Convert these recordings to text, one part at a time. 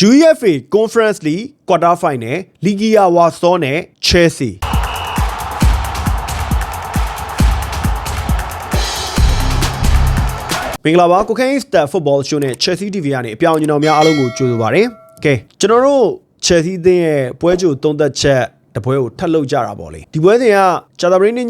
UEFA Conference League Quarter Final Ligia Warsaw နဲ့ Chelsea မင်္ဂလာပါကိုခိုင်းစတာဖုတ်ဘောရှိုးနဲ့ Chelsea TV ကနေအပြောင်းအလဲတော်များအားလုံးကိုကြိုဆိုပါရစေ။ကဲကျွန်တော်တို့ Chelsea အသင်းရဲ့ပွဲကြိုသုံးသက်ချက်တပွဲကိုထပ်လုပ်ကြတာပေါ့လေဒီပွဲစဉ်က ဂျာတာဘရင်းည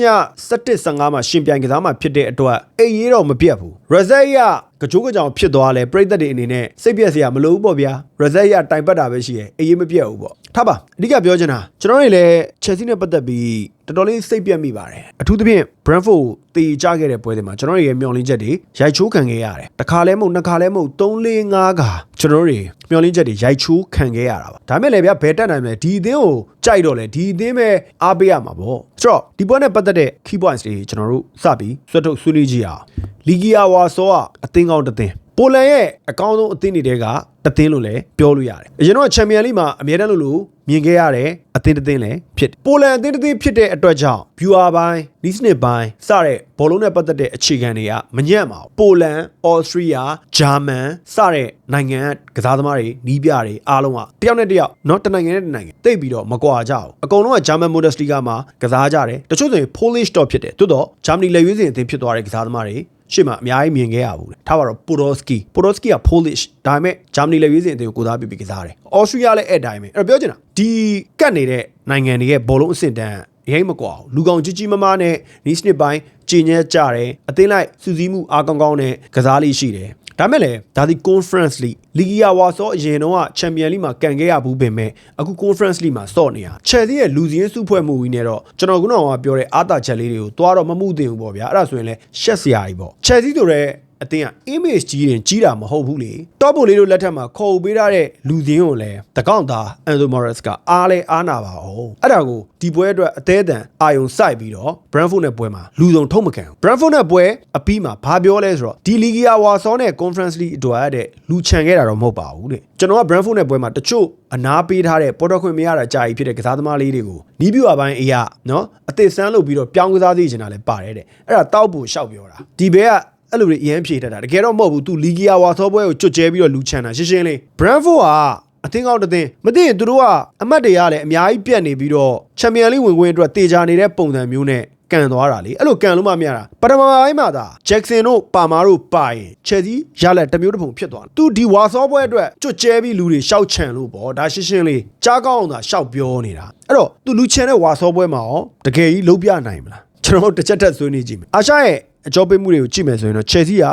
7:15မှာရှင်ပြိုင်ကစားမှာဖြစ်တဲ့အတွက်အိတ်ရေးတော့မပြတ်ဘူးရဇက်ရကကြိုးကကြောင်ဖြစ်သွားလဲပြိသက်တွေအနေနဲ့စိတ်ပြက်စရာမလိုဘူးပေါ့ဗျာရဇက်ရတိုင်ပတ်တာပဲရှိရဲ့အိတ်ရေးမပြတ်ဘူးပေါ့ထားပါအဓိကပြောချင်တာကျွန်တော်တွေလည်း Chelsea နဲ့ပတ်သက်ပြီးတော်တော်လေးစိတ်ပြက်မိပါတယ်အထူးသဖြင့် Brentford တေချခဲ့တဲ့ပွဲတွေမှာကျွန်တော်တို့ရဲ့မျှော်လင့်ချက်တွေရိုက်ချိုးခံခဲ့ရတယ်တစ်ခါလဲမဟုတ်နှစ်ခါလဲမဟုတ်3 4 5ခါကျွန်တော်တို့တွေမျှော်လင့်ချက်တွေရိုက်ချိုးခံခဲ့ရတာပါဒါမဲ့လည်းဗျာဘယ်တက်နိုင်မလဲဒီအသင်းကိုကြိုက်တော့လေဒီအသင်းပဲအားပေးရမှာပေါ့ ဆိုတော့ဒီပွဲနဲ့ပတ်သက်တဲ့ key points တွေကျွန်တော်တို့စပြီးဆွတ်ထုတ်ဆွေးနွေးကြည့်အောင်လီဂီယာဝါဆောကအသင်းကောင်းတစ်သင်း ပိုလန်ရဲ့အကောင်းဆုံးအသင်းတွေတဲကတသင်းလို့လည်းပြောလို့ရတယ်အရင်တော့ချန်ပီယံလိမှာအမြဲတမ်းလို့လို့မြင်ခဲ့ရတဲ့အသင်းတစ်သင်းလည်းဖြစ်တယ်ပိုလန်အသင်းတစ်သင်းဖြစ်တဲ့အတွက်ကြောင့် viewer ပိုင်း listener ပိုင်းစတဲ့ဘောလုံးနဲ့ပတ်သက်တဲ့အခြေခံတွေကမညံ့ပါဘူးပိုလန်ဩစတြီးယားဂျာမန်စတဲ့နိုင်ငံကစားသမားတွေနီးပြတွေအားလုံးကတယောက်နဲ့တယောက်เนาะတနိုင်ငံနဲ့တနိုင်ငံတိတ်ပြီးတော့မကွာကြဘူးအကုန်လုံးကဂျာမန် Bundesliga မှာကစားကြတယ်တချို့ဆိုရင် Polish တော့ဖြစ်တယ်သို့တော့ဂျာမနီလက်ရွေးစင်အသင်းဖြစ်သွားတဲ့ကစားသမားတွေ ရှေ့မှာအများကြီးမြင်ခဲ့ရဘူးလေထားပါတော့ Podolski Podolski က Polish ဒါပေမဲ့ဂျာမနီလက်ရွေးစင်အသင်းကိုကိုစားပြုပြီးကစားတယ်။ Austria လည်းအဲ့တိုင်းပဲအဲ့တော့ပြောချင်တာဒီကတ်နေတဲ့နိုင်ငံတွေရဲ့ဘောလုံးအဆင့်တန်းရိမ့်မကွာဘူးလူကောင်ကြီးကြီးမားမားနဲ့နီးစနစ်ပိုင်းကြည်ညက်ကြတယ်အသင်းလိုက်စူးစီးမှုအားကောင်းကောင်းနဲ့ကစားလေးရှိတယ် ဒါမဲ့လည်းဒါဒီ Conference League လီဂီယာဝါဆောအရင်တော့ချန်ပီယံလိမှာကန်ခဲ့ရဘူးပင်မဲ့အခု Conference League မှာစော့နေတာ Chelsea ရဲ့လူစည်းစုဖွဲ့မှုကြီးနဲ့တော့ကျွန်တော်ကတော့ပြောတဲ့အာတာချက်လေးတွေကိုတွားတော့မမှုသင့်ဘူးပေါ့ဗျာအဲ့ဒါဆိုရင်လည်းရှက်စရာကြီးပေါ့ Chelsea ဆိုတဲ့ အတင်းက image ကြီးရင်ကြီးတာမဟုတ်ဘူးလေ top ပိုလေးတို့လက်ထက်မှာခေါ်ပေးထားတဲ့လူစင်းကိုလည်းတကောင့်သား Enzo Morales ကအားလဲအားနာပါအောင်အဲ့ဒါကိုဒီပွဲအတွက်အသေးအတန်အာယုံစိုက်ပြီးတော့ Brentford နဲ့ပွဲမှာလူစုံထုံးမကန်ဘူး Brentford နဲ့ပွဲအပြီးမှာဘာပြောလဲဆိုတော့ဒီ Liga Warsaw နဲ့ Conference League အတွက်တဲ့လူချန်ခဲ့တာတော့မဟုတ်ပါဘူးတဲ့ကျွန်တော်က Brentford နဲ့ပွဲမှာတချို့အနာပေးထားတဲ့ပေါ်တော့ခွင့်မရတာကြာကြီးဖြစ်တဲ့ကစားသမားလေးတွေကိုနီးပြူအပိုင်းအရာနော်အသေးစမ်းလုပ်ပြီးတော့ပြောင်းကစားသေးချင်တာလည်းပါတယ်တဲ့အဲ့ဒါတောက်ဖို့ရှောက်ပြောတာဒီဘဲက အဲ့လိုတွေအရင်ဖြေတတ်တာတကယ်တော့မဟုတ်ဘူးသူလီဂီယာဝါသောပွဲကိုကျွတ်ကျဲပြီးတော့လူချန်တာရှင်းရှင်းလေး Brentford ကအသင်းကောင်းတစ်သင်းမသိရင်သူတို့ကအမတ်တွေကလည်းအများကြီးပြတ်နေပြီးတော့ချန်ပီယံလိဝင်ခွင့်အတွက်တေချာနေတဲ့ပုံစံမျိုးနဲ့ကန်သွားတာလေအဲ့လိုကန်လို့မှမရတာပထမပိုင်းမှာသာဂျက်ဆန်တို့ပါမာတို့ပါရင်ချယ်ဆီရလက်တစ်မျိုးတစ်ပုံဖြစ်သွားတယ်သူဒီဝါဆောပွဲအတွက်ကျွတ်ကျဲပြီးလူတွေရှောက်ချန်လို့ပေါ့ဒါရှင်းရှင်းလေးကြားကောင်းအောင်သာရှောက်ပြောနေတာအဲ့တော့သူလူချန်တဲ့ဝါဆောပွဲမှာရောတကယ်ကြီးလုံးပြနိုင်မလား ကျွန်တော်တို့တစ်ချက်တက်ဆွေးနွေးကြည့်မယ်အာရှရဲ့အကြောပေးမှုတွေကိုကြည့်မယ်ဆိုရင်တော့ Chelsea က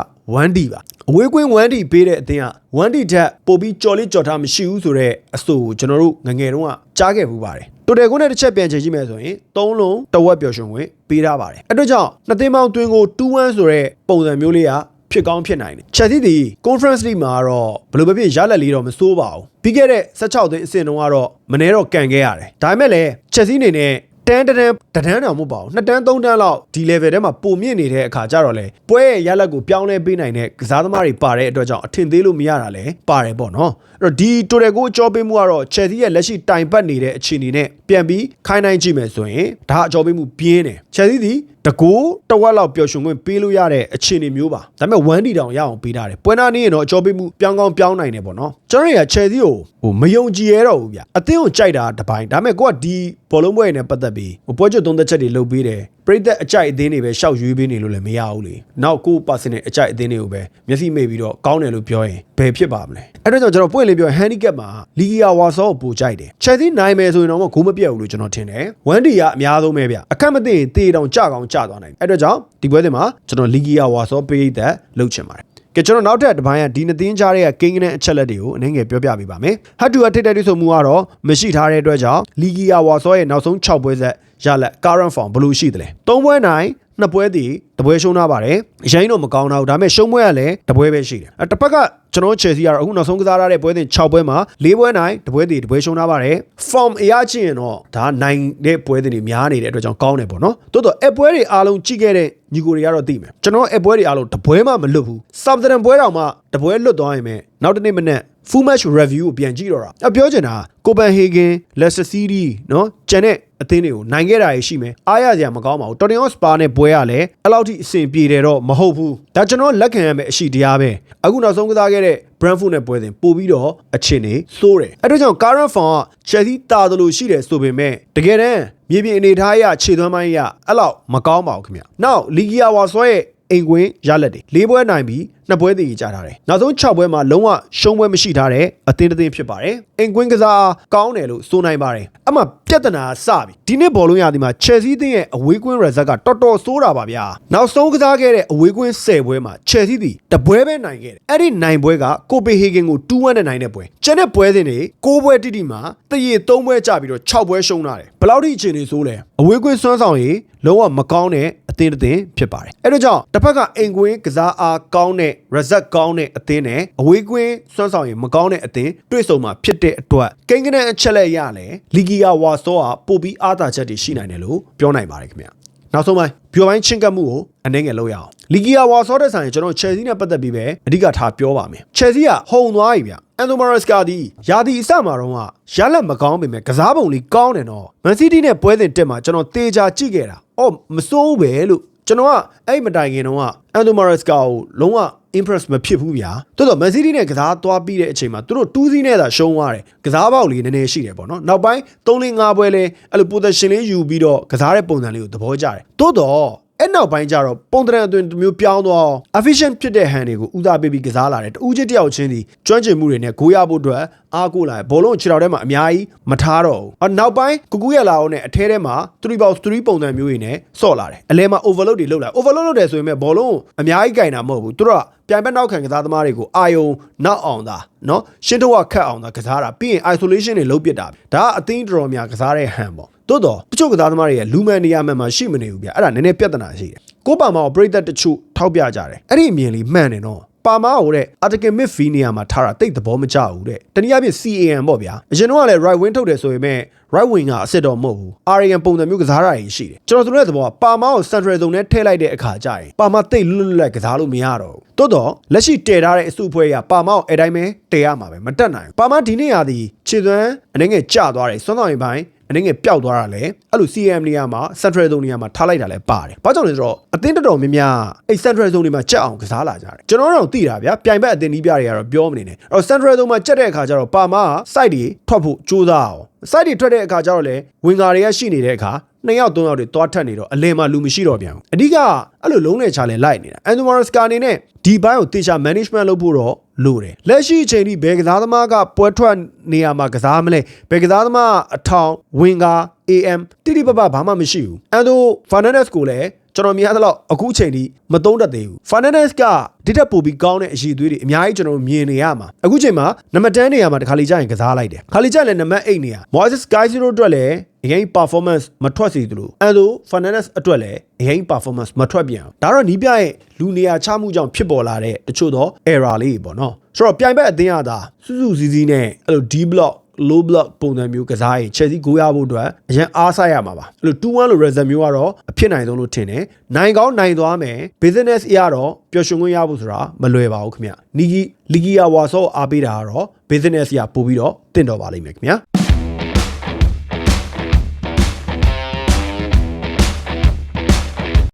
1D ပါအဝေးကွင်း 1D ပေးတဲ့အသင်းက 1D ထက်ပိုပြီးကြော်လေးကြော်ထားမရှိဘူးဆိုတော့အဆိုကိုကျွန်တော်တို့ငငယ်တုန်းကကြားခဲ့ဘူးပါတယ်တိုတယ်ကုန်းနဲ့တစ်ချက်ပြန်ချိန်ကြည့်မယ်ဆိုရင်၃လုံးတဝက်ပျော်ရွှင်ဝင်ပေးထားပါတယ်အဲ့တော့ကြောင့်နှစ်သင်းပေါင်းတွင်းကို2-1ဆိုတဲ့ပုံစံမျိုးလေးကဖြစ်ကောင်းဖြစ်နိုင်တယ်။ Chelsea ဒီ Conference League မှာတော့ဘယ်လိုပဲဖြစ်ရလက်လေးတော့မစိုးပါဘူး။ပြီးခဲ့တဲ့16သိန်းအဆင့်တုန်းကတော့မနေတော့ကန်ခဲ့ရတယ်။ဒါပေမဲ့လည်း Chelsea အနေနဲ့ တန်းတန်းတန်းတောင်မဟုတ်ပါဘူးနှစ်တန်းသုံးတန်းလောက်ဒီ level ထဲမှာပုံမြင့်နေတဲ့အခါကျတော့လေပွဲရဲ့ရလက်ကိုပြောင်းလဲပေးနိုင်တဲ့ကစားသမားတွေပါတဲ့အတွက်ကြောင့်အထင်သေးလို့မရတာလည်းပါတယ်ပေါ့နော်အဲ့တော့ဒီတိုတယ်ကိုအကြောပေးမှုကတော့ Chelsea ရဲ့လက်ရှိတိုင်ပတ်နေတဲ့အခြေအနေနဲ့ပြန်ပြီးခိုင်းနိုင်ကြည့်မယ်ဆိုရင်ဒါအကြောပေးမှုပြင်းတယ် Chelsea ဒီ တကူတဝက်လောက်ပျော်ရွှင်ခွင့်ပေးလို့ရတဲ့အခြေအနေမျိုးပါဒါပေမဲ့1 D တောင်ရအောင်ပေးထားတယ်ပွဲနာနေရင်တော့အကြောပေးမှုပြောင်းကောင်းပြောင်းနိုင်တယ်ပေါ့နော်ကျွန်တော်ရ Chelsea ကိုဟိုမယုံကြည်ရတော့ဘူးဗျအသင်းကိုကြိုက်တာတပိုင်းဒါပေမဲ့ကိုကဒီဘောလုံးပွဲနဲ့ပတ်သက်ပြီးဟိုပွဲကျွတ်သုံးသက်ချက်တွေလုပ်ပေးတယ် ပရိသတ်အကြိုက်အသင်းတွေပဲရှောက်ရွေးပေးနေလို့လည်းမရဘူးလေနောက်ကိုပါစင်နဲ့အကြိုက်အသင်းတွေကိုပဲမျက်စိမိတ်ပြီးတော့ကောင်းတယ်လို့ပြောရင်ဘယ်ဖြစ်ပါမလဲအဲ့တော့ကျွန်တော်ပွင့်လင်းပြော handicap မှာလီဂီယာဝါဆောကိုပိုကြိုက်တယ် Chelsea နိုင်မယ်ဆိုရင်တော့ဂိုးမပြတ်ဘူးလို့ကျွန်တော်ထင်တယ်1 D ကအများဆုံးပဲဗျအခက်မသိရင်တေတောင်ကြကောင်းကြသွားနိုင်အဲ့တော့ကြောင့်ဒီပွဲစဉ်မှာကျွန်တော်လီဂီယာဝါဆောပေးသက်လုပ်ချင်ပါတယ်ကဲကျွန်တော်နောက်ထပ်တစ်ပိုင်းကဒီနှစ်သင်းကြားတဲ့ကိန်းကနေအချက်လက်တွေကိုအနည်းငယ်ပြောပြပေးပါမယ်။ဟတ်တူအထိတ်တဲ့ဆိုမှုကတော့မရှိထားတဲ့အတွက်ကြောင့်လီဂီယာဝါဆောရဲ့နောက်ဆုံး6ပွဲဆက် ရလက် current form ဘယ်လိုရှိသလဲ။၃ပွဲနိုင်နှစ်ပွဲတည်တပွဲရှုံးထားပါတယ်။ရိုင်းတော့မကောင်းတော့ဒါပေမဲ့ရှုံးပွဲကလည်းတပွဲပဲရှိတယ်။အဲတစ်ဖက်ကကျွန်တော် Chelsea ကတော့အခုနောက်ဆုံးကစားရတဲ့ပွဲစဉ်6ပွဲမှာ၄ပွဲနိုင်တပွဲတည်တပွဲရှုံးထားပါတယ်။ form အရချင်ရင်တော့ဒါနိုင်တဲ့ပွဲစဉ်တွေများနေတဲ့အတွက်ကြောင့်ကောင်းတယ်ပေါ့နော်။တိုးတော့အပွဲတွေအားလုံးကြည့်ခဲ့တဲ့ညီကိုတွေကတော့သိမယ်။ကျွန်တော်အပွဲတွေအားလုံးတပွဲမှမလွတ်ဘူး။ Southampton ပွဲတောင်မှတပွဲလွတ်သွားရင်ပဲနောက်တစ်နေ့မနေ့ full match review ကိုပြန်ကြည့်တော့တာအပြောချင်တာကိုပန်ဟေဂင်လက်စတာစီးတီနော်ကျန်တဲ့အသင်းတွေကိုနိုင်ခဲ့တာရရှိမယ်အားရစရာမကောင်းပါဘူးတော်တင်အော့စပါနဲ့ပွဲရလဲအဲ့လောက်ထိအဆင်ပြေတယ်တော့မဟုတ်ဘူးဒါကျွန်တော်လက်ခံရမယ့်အရှိတရားပဲအခုနောက်ဆုံးကစားခဲ့တဲ့ Brentford နဲ့ပွဲစဉ်ပို့ပြီးတော့အချင်းနေစိုးတယ်အဲ့ဒါကြောင့် current form က Chelsea တာတယ်လို့ရှိတယ်ဆိုပေမဲ့တကယ်တမ်းမြေပြင်အနေထားအရခြေသွမ်းပိုင်းအရအဲ့လောက်မကောင်းပါဘူးခင်ဗျနောက်လီဂီယာဝါဆွဲရဲ့ အိမ်ကွင်းရလက်တွေ၄ပွဲနိုင်ပြီးနှစ်ပွဲတည်ကြထားတယ်နောက်ဆုံး6ပွဲမှာလုံးဝရှုံးပွဲမရှိထားတဲ့အသင်းတစ်သင်းဖြစ်ပါတယ်အိမ်ကွင်းကစားကောင်းတယ်လို့ဆိုနိုင်ပါတယ်အမှပြဿနာစပြီဒီနေ့ဘောလုံးရသည်မှာ Chelsea သင်းရဲ့အဝေးကွင်း result ကတော်တော်ဆိုးတာပါဗျာနောက်ဆုံးကစားခဲ့တဲ့အဝေးကွင်း10ပွဲမှာ Chelsea သည်တပွဲပဲနိုင်ခဲ့တယ်အဲ့ဒီနိုင်ပွဲကကိုပေဟေဂင်ကို2-1နဲ့နိုင်တဲ့ပွဲကျန်တဲ့ပွဲစဉ်တွေ6ပွဲတိတိမှာတရေ3ပွဲကြပြီးတော့6ပွဲရှုံးလာတယ်ဘယ်လောက်ထိအခြေအနေဆိုးလဲအဝေးကွင်းစွမ်းဆောင်ရည်လုံးဝမကောင်းတဲ့အ သင်းတစ်သင်းဖြစ်ပါတယ်အဲ့ဒါကြောင့်တစ်ဖက်ကအိမ်ကွင်းကစားအားကောင်းတဲ့ result ကောင်းတဲ့အသင်းနဲ့အဝေးကွင်းစွမ်းဆောင်ရည်မကောင်းတဲ့အသင်းတွေ့ဆုံမှာဖြစ်တဲ့အတွက်ကိန်းကနန်းအချက်လက်ရလဲလီဂီယာဝါဆောကပို့ပြီးအားသာချက်တွေရှိနိုင်တယ်လို့ပြောနိုင်ပါတယ်ခင်ဗျနောက်ဆုံးပိုင်းပြိုပိုင်းချင်းကပ်မှုကိုအနှဲငယ်လုပ်ရအောင်လီဂီယာဝါဆောတဲ့ဆိုင်ကျွန်တော် Chelsea နဲ့ပတ်သက်ပြီးပဲအဓိကထားပြောပါမယ် Chelsea ကဟုန်သွားပြီဗျအန်တိုမာရက်စကာဒီယာဒီအစမှာတော့ကရလက်မကောင်းပေမဲ့ကစားပုံလေးကောင်းတယ်နော်မန်စီးတီးနဲ့ပွဲစဉ်တက်မှာကျွန်တော်တေချာကြည့်ခဲ့တာ အော်မစိုးပဲလို့ကျွန်တော်ကအဲ့မတိုင်ခင်တော့ကအန်တိုမာရက်စကာကိုလုံးဝ impress မဖြစ်ဘူးဗျာတော်တော်မန်စီးတီးနဲ့ကစားသွားပြီးတဲ့အချိန်မှာသူတို့2စီးနဲ့သာရှုံးသွားတယ်ကစားပေါက်လေးနည်းနည်းရှိတယ်ပေါ့နော်နောက်ပိုင်း3-5ပွဲလဲအဲ့လို position လေးယူပြီးတော့ကစားတဲ့ပုံစံလေးကိုသဘောကျတယ်တိုးတော့ အဲ့နောက်ပိုင်းကျတော့ပုံတရံအတွင်တစ်မျိုးပြောင်းသွားအောင် efficient ဖြစ်တဲ့ဟန်တွေကိုဦးစားပေးပြီးကစားလာတယ်တူးချင်းတယောက်ချင်းစီကျွမ်းကျင်မှုတွေနဲ့ဂိုးရဖို့အတွက်အားကိုးလာတယ်ဘောလုံးခြေတော်ထဲမှာအများကြီးမထားတော့ဘူးအော်နောက်ပိုင်းကုကူရလာအောင်နဲ့အထဲထဲမှာ3 box 3ပုံစံမျိုးတွေနဲ့ဆော့လာတယ်အလဲမှာ overload တွေလုပ်လာ overload လုပ်တယ်ဆိုရင်ပဲဘောလုံးအများကြီးကင်တာမဟုတ်ဘူးသူတို့ကပြိုင်ဘက်နောက်ခံကစားသမားတွေကိုအာယုံနောက်အောင်သာနော်ရှင်းတော့ခတ်အောင်သာကစားတာပြီးရင် isolation တွေလုပ်ပစ်တာဒါကအသင်းတော်များကစားတဲ့ဟန်ပေါ့ တိုးတော့တချို့ကစားသမားတွေရဲ့လူမှန်နေရာမှန်မှာရှိမနေဘူးဗျအဲ့ဒါနည်းနည်းပြဿနာရှိတယ်ကိုပါမောပရိသတ်တချို့ထောက်ပြကြတယ်အဲ့ဒီအမြင်လေးမှန်တယ်နော်ပါမာကိုတဲ့ article mid fee နေရာမှာထားတာတိတ်သဘောမကျဘူးတဲ့တနည်းအားဖြင့် CAN ပေါ့ဗျာအရင်တော့ကလည်း right wing ထုတ်တယ်ဆိုရင်မဲ့ right wing ကအစ်စ်တော့မဟုတ်ဘူး RAN ပုံစံမျိုးကစားတာကြီးရှိတယ်ကျွန်တော်တို့ရဲ့သဘောကပါမာကို central zone နဲ့ထည့်လိုက်တဲ့အခါကျရင်ပါမာတိတ်လွတ်လွတ်လပ်ကစားလို့မရတော့ဘူးတိုးတော့လက်ရှိတည်ထားတဲ့အစုအဖွဲ့ကပါမာကိုအဲ့တိုင်းပဲတည်ရမှာပဲမတက်နိုင်ဘူးပါမာဒီနေ့ရာဒီခြေသွမ်းအနေငယ်ကျသွားတယ်စွမ်းဆောင်ရည်ပိုင်း အနေငယ်ပျောက်သွားတာလဲအဲ့လို CM နေရာမှာ central zone နေရာမှာထားလိုက်တာလဲပါတယ်။ဘာကြောင့်လဲဆိုတော့အသင်းတော်တော်များများအဲ့ central zone တွေမှာကြက်အောင်ကစားလာကြတယ်။ကျွန်တော်တို့သိတာဗျာပြိုင်ဘက်အသင်းကြီးပြတွေကတော့ပြောမနေနဲ့။အဲ့တော့ central zone မှာကြက်တဲ့အခါကျတော့ပါမာ site တွေထွက်ဖို့ကြိုးစားအောင်။ site တွေထွက်တဲ့အခါကျတော့လေဝင်ကာတွေကရှိနေတဲ့အခါနှစ်ယောက်သုံးယောက်တွေသွားထက်နေတော့အလယ်မှာလူမရှိတော့ပြန်ဘူး။အဓိကအဲ့လိုလုံးနဲ့ချလဲလိုက်နေတာ။ Andomaras ကနေနဲ့ဒီဘိုင်းကိုတေချာ management လုပ်ဖို့တော့လို့တယ်လက်ရှိအချိန်ထိဘယ်ကစားသမားကပွဲထွက်နေရာမှာကစားမလဲဘယ်ကစားသမားအထောင်ဝင်ကာ AM တိတိပပဘာမှမရှိဘူးအန်ဒိုဖာနန်ဒက်စ်ကိုလည်း ကျွန်တော်မြင်ရသလောက်အခုချိန်ထိမသုံးတတ်သေးဘူးဖာနန်ဒက်စ်ကဒီတက်ပိုပြီးကောင်းတဲ့အရှိသွေးတွေအများကြီးကျွန်တော်မြင်နေရမှာအခုချိန်မှာနံပါတ်10နေရာမှာတခါလေကြာရင်ကစားလိုက်တယ်ခါလေကြာလည်းနံပါတ်8နေရာ Moises Caicedo အတွက်လည်းအရင် performance မထွက်စီသလိုအန်ဒိုဖာနန်ဒက်စ်အတွက်လည်းအရင် performance မထွက်ပြန်အောင်ဒါတော့နီးပြရဲ့လူနေရာချမှုကြောင့်ဖြစ်ပေါ်လာတဲ့တချို့သော error လေးတွေပေါ့နော်ဆိုတော့ပြိုင်ဘက်အသင်းရတာစုစုစည်းစည်းနဲ့အဲ့လို D block low block ပုံစံမျိုးကစားရင် Chelsea ဂိုးရဖို့အတွက်အရင်အားဆိုင်ရမှာပါအဲ့လို2-1လို့ result မျိုးကတော့အဖြစ်နိုင်ဆုံးလို့ထင်တယ်နိုင်ကောင်းနိုင်သွားမယ် business အရတော့ပျော်ရွှင်ခွင့်ရဖို့ဆိုတာမလွယ်ပါဘူးခင်ဗျနီဂီလီဂီယာဝါဆောအားပေးတာကတော့ business အရပို့ပြီးတော့တင့်တော်ပါလိမ့်မယ်ခင်ဗျ